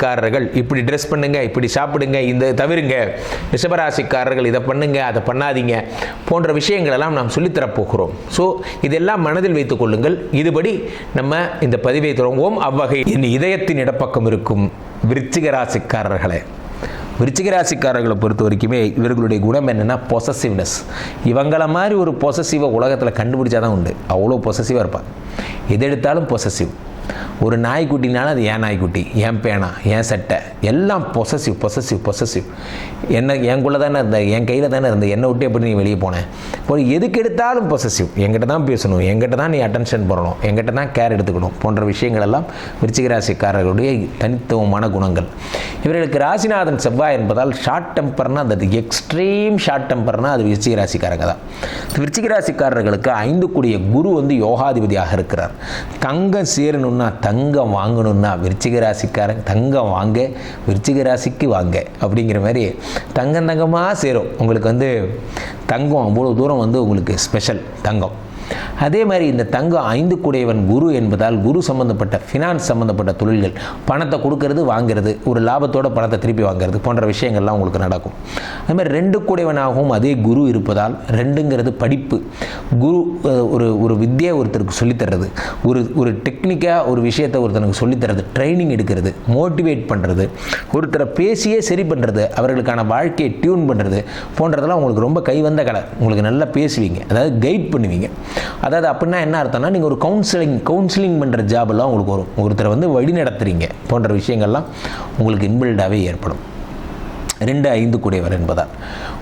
மேஷராசிக்காரர்கள் இப்படி ட்ரெஸ் பண்ணுங்க இப்படி சாப்பிடுங்க இந்த தவிருங்க. ரிஷபராசிக்காரர்கள் இதை பண்ணுங்க அதை பண்ணாதீங்க போன்ற விஷயங்களெல்லாம் நாம் சொல்லித்தரப்போகிறோம் ஸோ இதெல்லாம் மனதில் வைத்துக் கொள்ளுங்கள். இதுபடி நம்ம இந்த பதிவை தொடங்குவோம். அவ்வகை என் இதயத்தின் இடப்பக்கம் இருக்கும் விருச்சிக ராசிக்காரர்களே. விருச்சிக ராசிக்காரர்களை பொறுத்த வரைக்குமே இவர்களுடைய குணம் என்னென்னா பொசசிவ்னஸ் இவங்கள மாதிரி ஒரு பொசசிவை உலகத்தில் கண்டுபிடிச்சா தான் உண்டு. அவ்வளோ பொசசிவாக இருப்பாங்க எது எடுத்தாலும் பொசசிவ் ஒரு நாய்க்குட்டினாலும் அது ஏன் நாய்க்குட்டி ஏன் பேனா ஏன் சட்டை. எல்லாம் பொசசிவ் பொசசிவ் பொசசிவ் என்ன எனக்குள்ளே தானே இருந்த என் கையில் தானே இருந்த என்னை விட்டு எப்படி நீ வெளியே போனேன் இப்போ எதுக்கு எடுத்தாலும் பொசசிவ் என்கிட்ட தான் பேசணும் என்கிட்ட தான் நீ அட்டென்ஷன் பண்ணணும் என்கிட்ட தான் கேர் எடுத்துக்கணும் போன்ற விஷயங்கள் எல்லாம் விருச்சிகராசிக்காரர்களுடைய தனித்துவமான குணங்கள். இவர்களுக்கு ராசிநாதன் செவ்வாய் என்பதால் ஷார்ட் டெம்பர்னா அது எக்ஸ்ட்ரீம் ஷார்ட் டெம்பர்னா அது விருச்சிகராசிக்காரங்க தான். விருச்சிகராசிக்காரர்களுக்கு ஐந்து கூடிய குரு வந்து யோகாதிபதியாக இருக்கிறார். தங்கம் சேரணும்னு தங்கம் வாங்கணும்னா விருச்சிக ராசிக்காரங்க தங்கம் வாங்க விருச்சிக ராசிக்கு வாங்க அப்படிங்கிற மாதிரி தங்கம் தங்கமாக சேரும். உங்களுக்கு வந்து தங்கம் அவ்வளோ தூரம் வந்து உங்களுக்கு ஸ்பெஷல் தங்கம். அதே மாதிரி இந்த தங்கம் ஐந்து கூடையவன் குரு என்பதால் குரு சம்பந்தப்பட்ட ஃபினான்ஸ் சம்பந்தப்பட்ட தொழில்கள் பணத்தை கொடுக்கறது வாங்குறது ஒரு லாபத்தோட பணத்தை திருப்பி வாங்குறது போன்ற விஷயங்கள்லாம் உங்களுக்கு நடக்கும். அதே மாதிரி ரெண்டு கூடையவனாகவும் அதே குரு இருப்பதால் ரெண்டுங்கிறது படிப்பு. குரு ஒரு ஒரு வித்தியை ஒருத்தருக்கு சொல்லித்தர்றது ஒரு ஒரு டெக்னிக்காக ஒரு விஷயத்தை ஒருத்தனுக்கு சொல்லித்தர்றது ட்ரைனிங் எடுக்கிறது மோட்டிவேட் பண்ணுறது ஒருத்தரை பேசியே சரி பண்ணுறது அவர்களுக்கான வாழ்க்கையை டியூன் பண்ணுறது போன்றதெல்லாம் உங்களுக்கு ரொம்ப கைவந்த கலை. உங்களுக்கு நல்லா பேசுவீங்க. அதாவது கைட் பண்ணுவீங்க. அதாவது அப்படின்னா என்ன அர்த்தம்னா நீங்கள் ஒரு கவுன்சிலிங் கவுன்சிலிங் பண்ணுற ஜாபெல்லாம் உங்களுக்கு வரும். ஒருத்தரை வந்து வழி நடத்துகிறீங்க போன்ற விஷயங்கள்லாம் உங்களுக்கு இன்பில்டாகவே ஏற்படும். ரெண்டு ஐந்து கூடியவர் என்பதால்.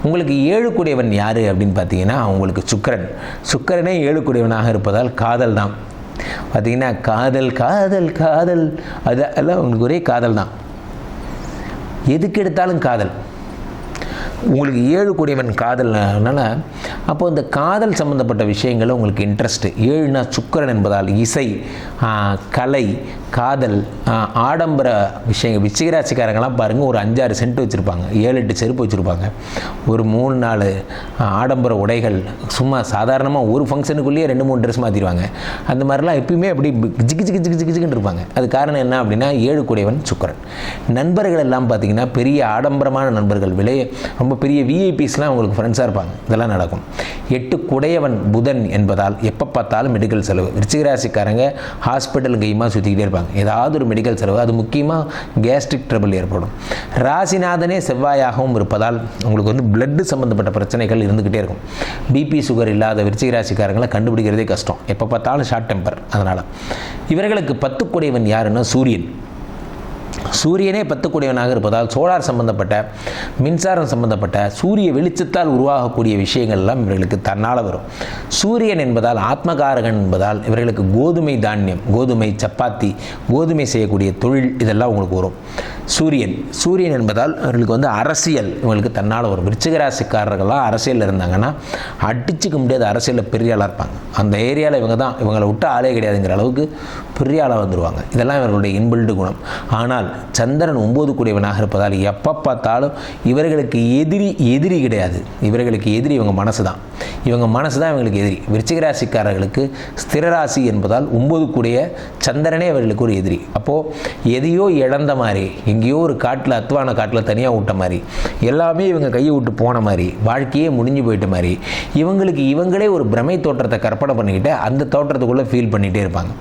உங்களுக்கு ஏழு கூடியவன் யார் அப்படின்னு பார்த்தீங்கன்னா உங்களுக்கு சுக்கரன். சுக்கரனே ஏழு கூடியவனாக இருப்பதால் காதல் தான். பார்த்தீங்கன்னா காதல் காதல் காதல். அது எல்லாம் உங்களுக்கு ஒரே காதல் தான். எதுக்கு எடுத்தாலும் காதல். உங்களுக்கு ஏழு கூடியவன் காதல்னால அப்போ இந்த காதல் சம்மந்தப்பட்ட விஷயங்களில் உங்களுக்கு இன்ட்ரெஸ்ட்டு ஏழுனா சுக்கிரன் என்பதால் இசை கலை காதல் ஆடம்பர விஷயங்கள். விச்சிகராட்சிக்காரங்களாம் பாருங்கள் ஒரு அஞ்சாறு சென்ட் வச்சுருப்பாங்க ஏழு எட்டு செருப்பு வச்சுருப்பாங்க. ஒரு மூணு நாலு ஆடம்பர உடைகள் சும்மா சாதாரணமாக ஒரு ஃபங்க்ஷனுக்குள்ளேயே ரெண்டு மூணு ட்ரெஸ் மாற்றிடுவாங்க அந்த மாதிரிலாம் எப்பயுமே அப்படி ஜிக்கு ஜிக்கு ஜிக்கு ஜிக்கு ஜிக்குன்னு இருப்பாங்க. அது காரணம் என்ன அப்படின்னா ஏழு கூடியவன் சுக்கரன். நண்பர்கள் எல்லாம் பார்த்தீங்கன்னா பெரிய ஆடம்பரமான நண்பர்கள் விலைய ரொம்ப ரொம்ப பெரிய விஐபிஸ்லாம் அவங்களுக்கு ஃப்ரெண்ட்ஸாக இருப்பாங்க. இதெல்லாம் நடக்கும். எட்டு குடையவன் புதன் என்பதால் எப்போ பார்த்தாலும் மெடிக்கல் செலவு. விருச்சிகராசிக்காரங்க ஹாஸ்பிட்டல் கையுமா சுற்றிக்கிட்டே இருப்பாங்க. ஏதாவது ஒரு மெடிக்கல் செலவு. அது முக்கியமாக கேஸ்ட்ரிக் ட்ரபிள் ஏற்படும். ராசிநாதனே செவ்வாயாகவும் இருப்பதால் உங்களுக்கு வந்து பிளட்டு சம்மந்தப்பட்ட பிரச்சனைகள் இருந்துக்கிட்டே இருக்கும். பிபி சுகர் இல்லாத விருச்சிக ராசிக்காரங்களை கண்டுபிடிக்கிறதே கஷ்டம். எப்போ பார்த்தாலும் ஷார்ட் டெம்பர் அதனால் இவர்களுக்கு பத்து குடையவன் யாருன்னா சூரியன். சூரியனே பத்துக்கூடியவனாக இருப்பதால் சோலார் சம்பந்தப்பட்ட மின்சாரம் சம்பந்தப்பட்ட சூரிய வெளிச்சத்தால் உருவாகக்கூடிய விஷயங்கள் எல்லாம் இவர்களுக்கு தன்னால் வரும். சூரியன் என்பதால் ஆத்மகாரகன் என்பதால் இவர்களுக்கு கோதுமை தானியம் கோதுமை சப்பாத்தி கோதுமை செய்யக்கூடிய தொழில் இதெல்லாம் உங்களுக்கு வரும். சூரியன். சூரியன் என்பதால் அவர்களுக்கு வந்து அரசியல். இவங்களுக்கு தன்னால் ஒரு விருச்சிகராசிக்காரர்களாக அரசியலில் இருந்தாங்கன்னா அடிச்சுக்க முடியாத அரசியலில் பெரிய ஆளாக இருப்பாங்க. அந்த ஏரியாவில் இவங்க தான் இவங்களை விட்டு ஆளே கிடையாதுங்கிற அளவுக்கு பெரிய ஆளாக வந்துடுவாங்க இதெல்லாம் இவர்களுடைய இன்பில்டு குணம். ஆனால் சந்திரன் ஒம்பது கூடியவனாக இருப்பதால் எப்போ பார்த்தாலும் இவர்களுக்கு எதிரி எதிரி கிடையாது. இவர்களுக்கு எதிரி இவங்க மனசு தான். இவங்க மனசு தான் இவங்களுக்கு எதிரி. விருச்சிகராசிக்காரர்களுக்கு ஸ்திரராசி என்பதால் ஒம்பது கூடிய சந்திரனே இவர்களுக்கு ஒரு எதிரி. அப்போது எதையோ இழந்த மாதிரி எங்கேயோ ஒரு காட்டில் அத்வான காட்டில் தனியாக விட்ட மாதிரி. எல்லாமே இவங்க கையை விட்டு போன மாதிரி. வாழ்க்கையே முடிஞ்சு போயிட்ட மாதிரி. இவங்களுக்கு இவங்களே ஒரு பிரமை தோற்றத்தை கற்பனை பண்ணிக்கிட்டு அந்த தோற்றத்துக்குள்ளே ஃபீல் பண்ணிகிட்டே இருப்பாங்க.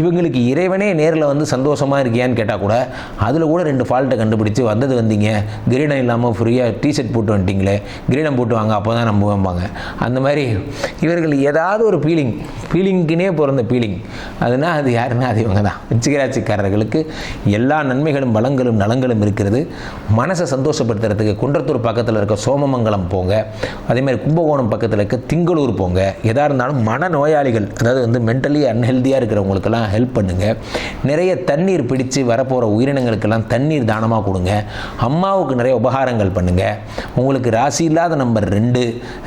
இவங்களுக்கு இறைவனே நேரில் வந்து சந்தோஷமாக இருக்கியான்னு கேட்டால் கூட அதில் கூட ரெண்டு ஃபால்ட்டை கண்டுபிடிச்சி வந்தது வந்தீங்க. கிரீடம் இல்லாமல் ஃப்ரீயாக டிஷர்ட் போட்டு வந்துட்டிங்களே. கிரீடம் போட்டு வாங்க அப்போ தான் நம்புவாங்க அந்த மாதிரி இவர்கள் ஏதாவது ஒரு ஃபீலிங் ஃபீலிங்க்குனே பிறந்த ஃபீலிங் அதுனா அது யாருன்னா அது இவங்க தான். விச்சிகராட்சிக்காரர்களுக்கு எல்லா நன்மைகளும் பலங்களும் வளங்களும் நலங்களும் இருக்கிறது. மனசை சந்தோஷப்படுத்துறதுக்கு குன்றத்தூர் பக்கத்தில் இருக்க சோமமங்கலம் போங்க. அதேமாதிரி கும்பகோணம் பக்கத்தில் இருக்க திங்களூர் போங்க. எதாக இருந்தாலும் மன நோயாளிகள் அதாவது வந்து மென்டலி அன்ஹெல்தியாக இருக்கிறவங்களுக்கெல்லாம் ஹெல்ப் பண்ணுங்கள் நிறைய தண்ணீர் பிடிச்சு வரப்போகிற உயிரினங்களுக்கெல்லாம் தண்ணீர் தானமாக கொடுங்க. அம்மாவுக்கு நிறைய உபகாரங்கள் பண்ணுங்கள் உங்களுக்கு ராசி இல்லாத நம்பர் ரெண்டு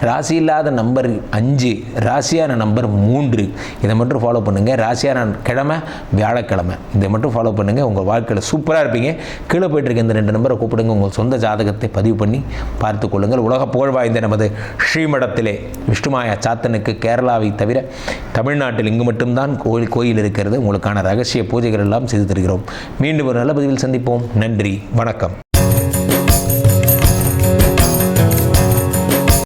ராசி இல்லாத நம்பர் அஞ்சு ராசியான நம்பர் மூன்று. இதை மட்டும் ஃபாலோ பண்ணுங்கள் ராசியான கிழமை வியாழக்கிழமை. இதை மட்டும் ஃபாலோ பண்ணுங்கள் உங்கள் வாழ்க்கையில் சூப்பராக இருப்பீங்க. கீழே போயிட்டு இருக்க இந்த ரெண்டு நம்பரை கூப்பிடுங்க. உங்கள் சொந்த ஜாதகத்தை பதிவு பண்ணி பார்த்து கொள்ளுங்கள். உலக புகழ் வாய்ந்த நமது ஸ்ரீமடத்திலே விஷ்ணுமாயா சாத்தனுக்கு கேரளாவை தவிர தமிழ்நாட்டில் இங்கு மட்டும்தான் கோயில் கோயில் இருக்கிறது. உங்களுக்கான ரகசிய பூஜைகள் எல்லாம் செய்து தருகிறோம். மீண்டும் ஒரு நல்ல பதிவில் சந்திப்போம். நன்றி. வணக்கம்.